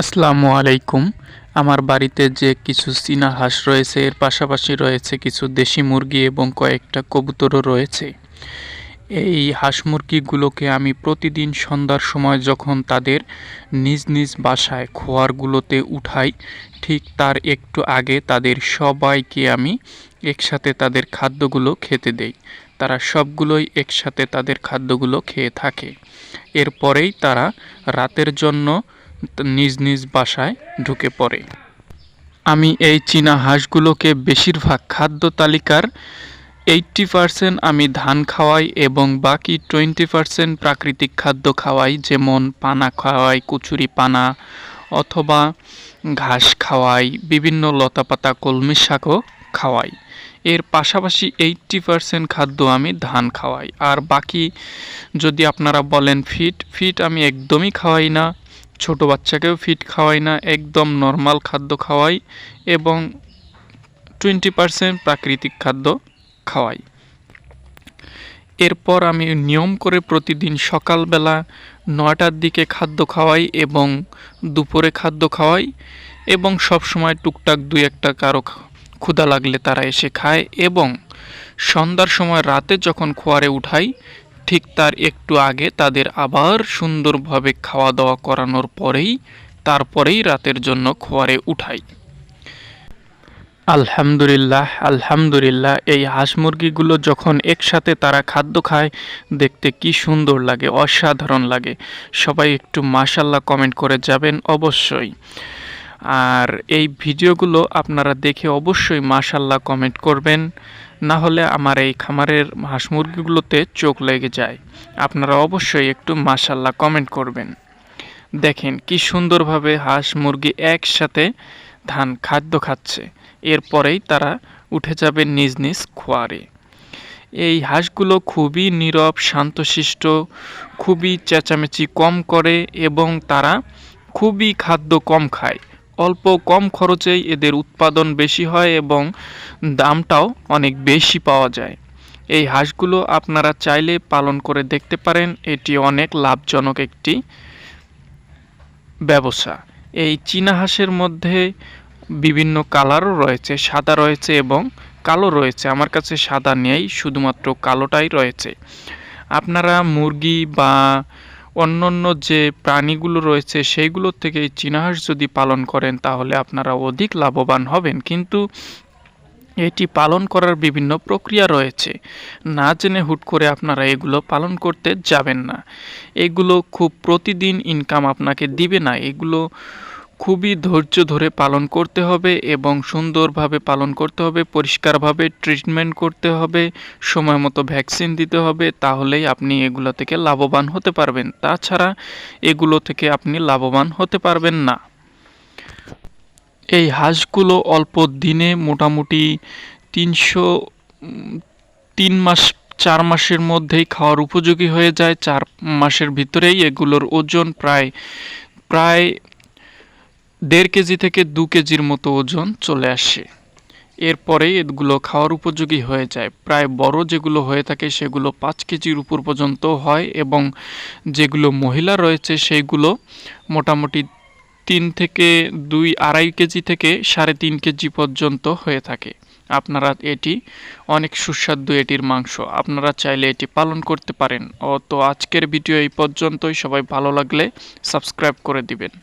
আসসালামু আলাইকুম। আমার বাড়িতে যে কিছু চীনা হাঁস রয়েছে, এর পাশাপাশি রয়েছে কিছু দেশি মুরগি এবং কয়েকটা কবুতরও রয়েছে। এই হাঁস মুরগিগুলোকে আমি প্রতিদিন সন্ধ্যার সময় যখন তাদের নিজ নিজ বাসায় খোয়ারগুলোতে উঠাই, ঠিক তার একটু আগে তাদের সবাইকে আমি একসাথে তাদের খাদ্যগুলো খেতে দেই। তারা সবগুলোই একসাথে তাদের খাদ্যগুলো খেয়ে থাকে। এরপরেই তারা রাতের জন্য নিজ নিজ বাসায় ঢুকে পড়ে। আমি এই চীনা হাঁসগুলোকে বেশিরভাগ খাদ্য তালিকার এইট্টি পারসেন্ট আমি ধান খাওয়াই এবং বাকি টোয়েন্টি পারসেন্ট প্রাকৃতিক খাদ্য খাওয়াই, যেমন পানা খাওয়াই, কুচুরি পানা অথবা ঘাস খাওয়াই, বিভিন্ন লতাপাতা, কলমি শাকও খাওয়াই। এর পাশাপাশি এইট্টি পারসেন্ট খাদ্য আমি ধান খাওয়াই। আর বাকি যদি আপনারা বলেন ফিট ফিট আমি একদমই খাওয়াই না। ছোট বাচ্চাকেও ফিট খাওয়াই না, একদম নর্মাল খাদ্য খাওয়াই এবং টোয়েন্টি পারসেন্ট প্রাকৃতিক খাদ্য খাওয়াই। এরপর আমি নিয়ম করে প্রতিদিন সকালবেলা নয়টার দিকে খাদ্য খাওয়াই এবং দুপুরে খাদ্য খাওয়াই এবং সব সময় টুকটাক দুই একটা কারও ক্ষুধা লাগলে তারা এসে খায় এবং সন্ধ্যার সময় রাতে যখন খোয়ারে উঠাই ঠিক তার একটু আগে তাদের আবার সুন্দরভাবে খাওয়া দাওয়া করানোর পরেই তারপরেই রাতের জন্য খোয়ারে উঠাই। আলহামদুলিল্লাহ আলহামদুলিল্লাহ, এই হাঁস মুরগিগুলো যখন একসাথে তারা খাদ্য খায়, দেখতে কি সুন্দর লাগে, অসাধারণ লাগে। সবাই একটু মাশাল্লাহ কমেন্ট করে যাবেন অবশ্যই। আর এই ভিডিওগুলো আপনারা দেখে অবশ্যই মাশাল্লাহ কমেন্ট করবেন, না হলে আমার এই খামারের হাঁস মুরগিগুলোতে চোখ লেগে যায়। আপনারা অবশ্যই একটু মাশাল্লাহ কমেন্ট করবেন। দেখেন কি সুন্দরভাবে হাঁস মুরগি একসাথে ধান খাদ্য খাচ্ছে। এরপরেই তারা উঠে যাবে নিজ নিজ খোয়ারে। এই হাঁসগুলো খুবই নীরব, শান্তশিষ্ট, খুবই চেঁচামেচি কম করে এবং তারা খুবই খাদ্য কম খায়। অল্প কম খরচেই এদের উৎপাদন বেশি হয় এবং দামটাও অনেক বেশি পাওয়া যায়। এই হাঁসগুলো আপনারা চাইলে পালন করে দেখতে পারেন, এটি অনেক লাভজনক একটি ব্যবসা। এই চীনা হাঁসের মধ্যে বিভিন্ন কালারও রয়েছে, সাদা রয়েছে এবং কালো রয়েছে। আমার কাছে সাদা নেই, শুধুমাত্র কালোটাই রয়েছে। আপনারা মুরগি বা অন্যান্য যে প্রাণীগুলো রয়েছে সেইগুলোর থেকে এই হাঁস যদি পালন করেন, তাহলে আপনারা অধিক লাভবান হবেন। কিন্তু এটি পালন করার বিভিন্ন প্রক্রিয়া রয়েছে। না জেনে হুট করে আপনারা এগুলো পালন করতে যাবেন না। এগুলো খুব প্রতিদিন ইনকাম আপনাকে দিবে না। এগুলো খুবই ধৈর্য ধরে পালন করতে হবে এবং সুন্দরভাবে পালন করতে হবে, পরিষ্কারভাবে ট্রিটমেন্ট করতে হবে, সময় মতো ভ্যাকসিন দিতে হবে, তাহলেই আপনি এগুলো থেকে লাভবান হতে পারবেন। তাছাড়া এগুলো থেকে আপনি লাভবান হতে পারবেন না। এই হাঁসগুলো অল্প দিনে মোটামুটি তিনশো, তিন মাস, চার মাসের মধ্যেই খাওয়ার উপযোগী হয়ে যায়। চার মাসের ভিতরেই এগুলোর ওজন প্রায় প্রায় দেড় কেজি থেকে দু কেজির মতো ওজন চলে আসে। এরপরেই এগুলো খাওয়ার উপযোগী হয়ে যায়। প্রায় বড় যেগুলো হয়ে থাকে সেগুলো পাঁচ কেজির উপর পর্যন্ত হয় এবং যেগুলো মহিলা রয়েছে সেইগুলো মোটামুটি তিন থেকে দুই আড়াই কেজি থেকে সাড়ে তিন কেজি পর্যন্ত হয়ে থাকে। আপনারা এটি অনেক সুস্বাদু এটির মাংস। আপনারা চাইলে এটি পালন করতে পারেন। ও তো আজকের ভিডিও এই পর্যন্তই। সবাই ভালো লাগলে সাবস্ক্রাইব করে দিবেন।